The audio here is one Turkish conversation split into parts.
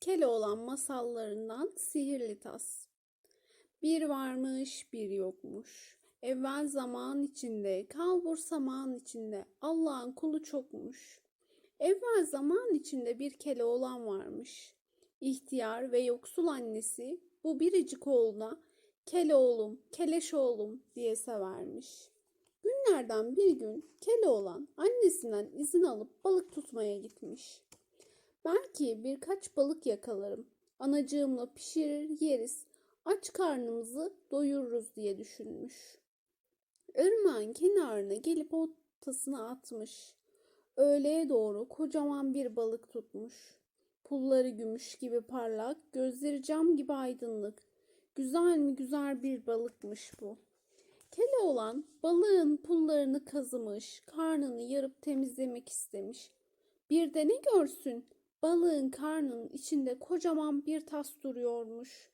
Keloğlan masallarından Sihirli Tas. Bir varmış, bir yokmuş. Evvel zaman içinde, kalbur saman içinde, Allah'ın kulu çokmuş. Evvel zaman içinde bir Keloğlan varmış. İhtiyar ve yoksul annesi bu biricik oğluna Keloğlum, Keleş oğlum diye severmiş. Günlerden bir gün Keloğlan annesinden izin alıp balık tutmaya gitmiş. Belki birkaç balık yakalarım. Anacığımla pişirir yeriz. Aç karnımızı doyururuz diye düşünmüş. Irmağın kenarına gelip oltasını atmış. Öğleye doğru kocaman bir balık tutmuş. Pulları gümüş gibi parlak, gözleri cam gibi aydınlık. Güzel mi güzel bir balıkmış bu. Keloğlan balığın pullarını kazımış, karnını yarıp temizlemek istemiş. Bir de ne görsün? Balığın karnının içinde kocaman bir tas duruyormuş.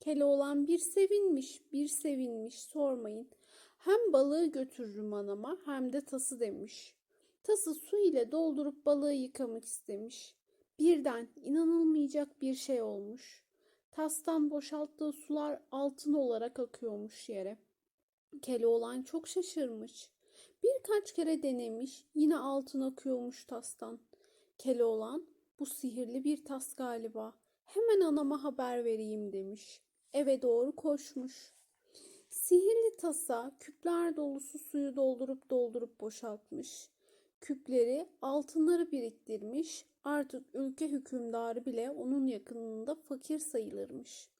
Keloğlan bir sevinmiş, bir sevinmiş, sormayın. Hem balığı götürürüm anama hem de tası demiş. Tası su ile doldurup balığı yıkamak istemiş. Birden inanılmayacak bir şey olmuş. Tastan boşalttığı sular altın olarak akıyormuş yere. Keloğlan çok şaşırmış. Birkaç kere denemiş, yine altın akıyormuş tastan. Keloğlan, bu sihirli bir tas galiba. Hemen anama haber vereyim demiş. Eve doğru koşmuş. Sihirli tasa küpler dolusu suyu doldurup doldurup boşaltmış. Küpleri altınları biriktirmiş. Artık ülke hükümdarı bile onun yakınında fakir sayılırmış.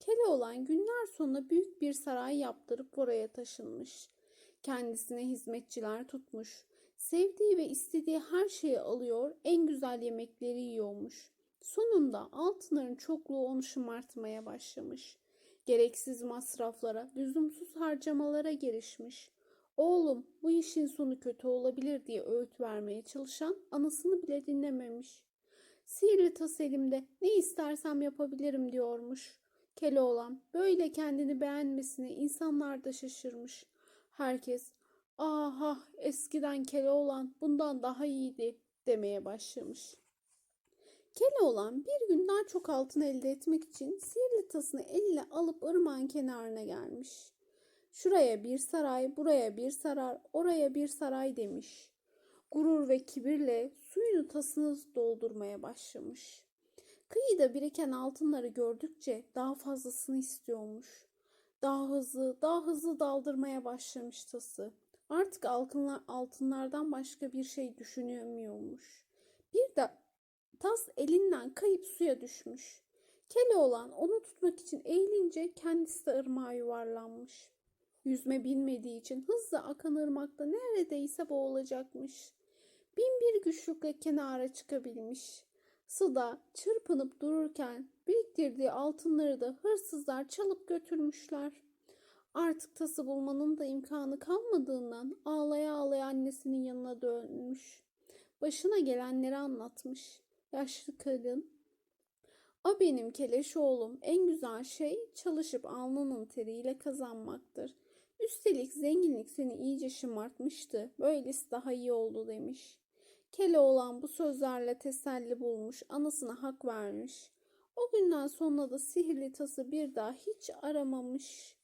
Keloğlan günler sonra büyük bir saray yaptırıp oraya taşınmış. Kendisine hizmetçiler tutmuş. Sevdiği ve istediği her şeyi alıyor, en güzel yemekleri yiyormuş. Sonunda altınların çokluğu onu şımartmaya başlamış. Gereksiz masraflara, lüzumsuz harcamalara girişmiş. Oğlum bu işin sonu kötü olabilir diye öğüt vermeye çalışan anasını bile dinlememiş. Sihirli tas elimde ne istersem yapabilirim diyormuş. Keloğlan böyle kendini beğenmesine insanlar da şaşırmış. Herkes aha eskiden Keloğlan bundan daha iyiydi demeye başlamış. Keloğlan bir gün daha çok altın elde etmek için sihirli tasını eline alıp ırmağın kenarına gelmiş. Şuraya bir saray, buraya bir saray, oraya bir saray demiş. Gurur ve kibirle suyunu tasını doldurmaya başlamış. Kıyıda biriken altınları gördükçe daha fazlasını istiyormuş. Daha hızlı, daha hızlı daldırmaya başlamış tası. Artık altınlar, altınlardan başka bir şey düşünemiyormuş. Bir de tas elinden kayıp suya düşmüş. Keloğlan onu tutmak için eğilince kendisi de ırmağa yuvarlanmış. Yüzme bilmediği için hızla akan ırmakta neredeyse boğulacakmış. Bin bir güçlükle kenara çıkabilmiş. Suda çırpınıp dururken biriktirdiği altınları da hırsızlar çalıp götürmüşler. Artık tası bulmanın da imkanı kalmadığından ağlaya ağlaya annesinin yanına dönmüş. Başına gelenleri anlatmış. Yaşlı kadın, o benim keleş oğlum. En güzel şey çalışıp alnının teriyle kazanmaktır. Üstelik zenginlik seni iyice şımartmıştı. Böylesi daha iyi oldu demiş. Keloğlan bu sözlerle teselli bulmuş, anasına hak vermiş. O günden sonra da sihirli tası bir daha hiç aramamış.